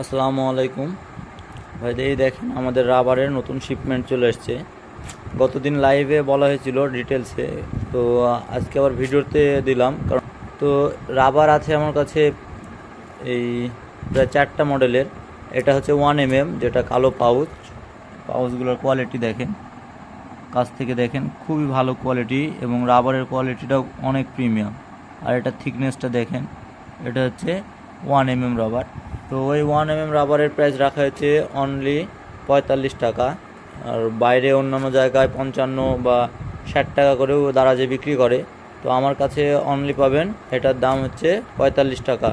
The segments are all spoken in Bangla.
আসসালামু আলাইকুম। ভাই, এই দেখেন আমাদের রাবারের নতুন শিপমেন্ট চলে এসছে। গতদিন লাইভে বলা হয়েছিল ডিটেলসে তো, আজকে আবার ভিডিওতে দিলাম। কারণ, তো রাবার আছে আমার কাছে এই প্রায় চারটা মডেলের এটা হচ্ছে ওয়ান এম এম যেটা কালো পাউচ পাউচগুলোর কোয়ালিটি দেখেন। কাছ থেকে দেখেন, খুবই ভালো কোয়ালিটি এবং রাবারের কোয়ালিটিটাও অনেক প্রিমিয়াম আর এটা থিকনেসটা দেখেন, এটা হচ্ছে ওয়ান এম এম রাবার। তো ওই ওয়ান এম এম রাবারের প্রাইস রাখা হয়েছে অনলি পঁয়তাল্লিশ টাকা। আর বাইরে অন্যান্য জায়গায় পঞ্চান্ন বা ষাট টাকা করেও দারাজে বিক্রি করে। তো আমার কাছে অনলি পাবেন, এটার দাম হচ্ছে পঁয়তাল্লিশ টাকা।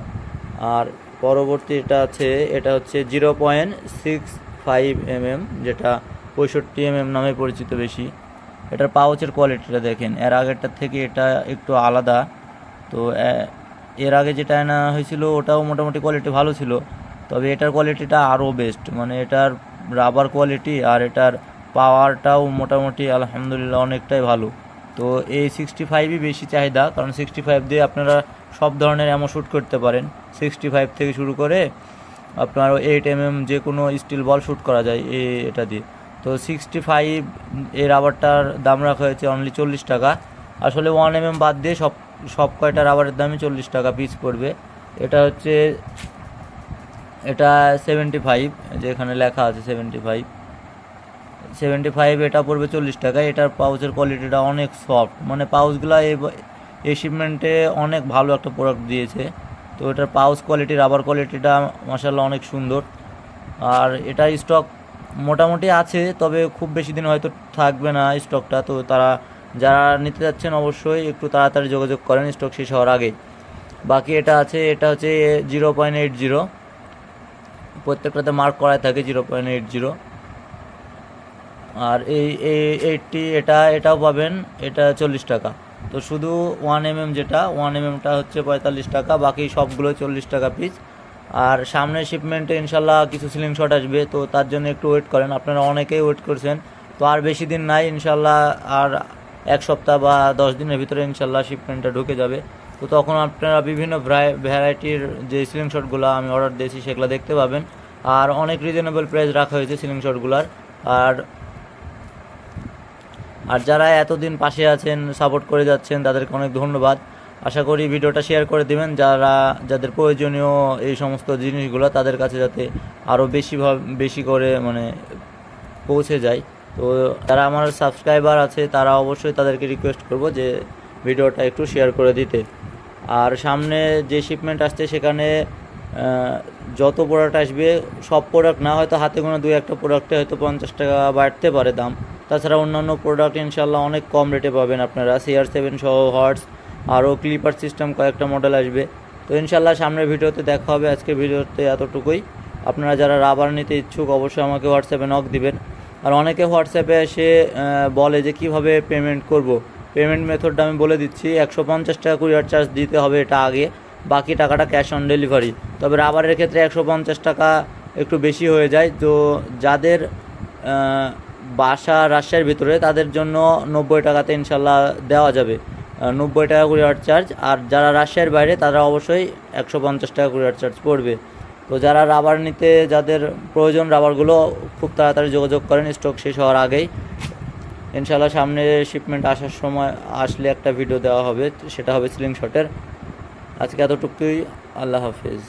আর পরবর্তী এটা আছে, এটা হচ্ছে zero point six five M M যেটা পঁয়ষট্টি এম এম নামে পরিচিত বেশি। এটার পাউচের কোয়ালিটিটা দেখেন, এর আগেরটার থেকে এটা একটু আলাদা। তো এর আগে যেটা আনা হয়েছিল, ওটাও মোটামুটি কোয়ালিটি ভালো ছিল। তবে এটার কোয়ালিটিটা আরও বেস্ট মানে এটার রাবার কোয়ালিটি আর এটার পাওয়ারটাও মোটামুটি আলহামদুলিল্লাহ অনেকটাই ভালো। তো এই সিক্সটি ফাইভই বেশি চাহিদা, কারণ সিক্সটি ফাইভ দিয়ে আপনারা সব ধরনের এমন শ্যুট করতে পারেন। সিক্সটি ফাইভ থেকে শুরু করে আপনার এইট এম এম যে কোনো স্টিল বল শ্যুট করা যায় এই এটা দিয়ে। তো সিক্সটি ফাইভ এই রাবারটার দাম রাখা হয়েছে অনলি চল্লিশ টাকা। আসলে ওয়ান এম এম বাদ দিয়ে সব সব কয়টা রাবারের দামই চল্লিশ টাকা পিস পড়বে। এটা হচ্ছে, এটা সেভেন্টি ফাইভ যে এখানে লেখা আছে সেভেন্টি ফাইভ সেভেন্টি ফাইভ এটা পড়বে চল্লিশ টাকা এটার পাউচের কোয়ালিটিটা অনেক সফট মানে পাউচগুলো এই শিপমেন্টে অনেক ভালো একটা প্রোডাক্ট দিয়েছে। তো এটার পাউচ কোয়ালিটি রাবার কোয়ালিটিটা মাসাল্লাহ অনেক সুন্দর। আর এটা স্টক মোটামুটি আছে, তবে খুব বেশি দিন হয়তো থাকবে না স্টকটা তো তারা যারা নিতে যাচ্ছেন অবশ্যই একটু তাড়াতাড়ি যোগাযোগ করেন স্টক শেষ হওয়ার আগে। বাকি এটা আছে, এটা হচ্ছে জিরো পয়েন্ট এইট জিরো প্রত্যেকটাতে মার্ক করাই থাকে জিরো পয়েন্ট এইট জিরো আর এই এইটটি এটা, এটাও পাবেন, এটা চল্লিশ টাকা। তো শুধু ওয়ান এম এম যেটা ওয়ান এম এমটা হচ্ছে পঁয়তাল্লিশ টাকা, বাকি সবগুলো চল্লিশ টাকা পিস আর সামনের শিপমেন্টে ইনশাল্লাহ কিছু সিলিং শট আসবে, তো তার জন্য একটু ওয়েট করেন। আপনারা অনেকেই ওয়েট করছেন, তো আর বেশি দিন নাই, ইনশাল্লাহ আর এক সপ্তাহ বা দশ দিনের ভিতরে ইনশাল্লাহ শিপমেন্টটা ঢুকে যাবে। তো তখন আপনারা বিভিন্ন ভ্যারাইটির যে সিলিং শটগুলো আমি অর্ডার দিয়েছি, সেগুলো দেখতে পাবেন। আর অনেক রিজনেবল প্রাইস রাখা হয়েছে সিলিং শটগুলোর আর আর যারা এতদিন পাশে আছেন সাপোর্ট করে যাচ্ছেন, তাদেরকে অনেক ধন্যবাদ। আশা করি ভিডিওটা শেয়ার করে দেবেন। যারা, যাদের প্রয়োজনীয় এই সমস্ত জিনিসগুলো, তাদের কাছে যাতে আরও বেশি বেশি করে মানে পৌঁছে যায়। তো যারা আমার সাবস্ক্রাইবার আছে, তারা অবশ্যই তাদেরকে রিকোয়েস্ট করব যে ভিডিওটা একটু শেয়ার করে দিতে। আর সামনে যে শিপমেন্ট আসছে, সেখানে যত প্রোডাক্ট আসবে, সব প্রোডাক্ট না হয়তো হাতে কোনো দুই একটা প্রোডাক্টে হয়তো পঞ্চাশ টাকা বাড়তে পারে দাম। তাছাড়া অন্যান্য প্রোডাক্ট ইনশাল্লাহ অনেক কম রেটে পাবেন আপনারা। সিআর সেভেন সহ হর্স আরও ক্লিপার সিস্টেম কয়েকটা মডেল আসবে। তো ইনশাল্লাহ সামনের ভিডিওতে দেখা হবে। আজকের ভিডিওতে এতটুকুই। আপনারা যারা রাবার নিতে ইচ্ছুক, অবশ্যই আমাকে হোয়াটসঅ্যাপে নক দিবেন। আর অনেকে হোয়াটসঅ্যাপে এসে বলে যে কীভাবে পেমেন্ট করব। পেমেন্ট মেথডটা আমি বলে দিচ্ছি, একশো পঞ্চাশ টাকা কুরিয়ার চার্জ দিতে হবে এটা আগে, বাকি টাকাটা ক্যাশ অন ডেলিভারি তবে রাবারের ক্ষেত্রে একশো পঞ্চাশ টাকা একটু বেশি হয়ে যায়। তো যাদের বাসা রাজশাহীর ভিতরে, তাদের জন্য নব্বই টাকাতে ইনশাল্লাহ দেওয়া যাবে। নব্বই টাকা কুরিয়ার চার্জ আর যারা রাজশাহীর বাইরে, তারা অবশ্যই একশো পঞ্চাশ টাকা কুরিয়ার চার্জ পড়বে। তো যারা রাবার নিতে, যাদের প্রয়োজন রাবারগুলো খুব তাড়াতাড়ি যোগাযোগ করেন স্টক শেষ হওয়ার আগেই। ইনশাল্লাহ সামনে শিপমেন্ট আসার সময় আসলে একটা ভিডিও দেওয়া হবে, সেটা হবে সিলিং শটের আজকে এতটুকুই, আল্লাহ হাফিজ।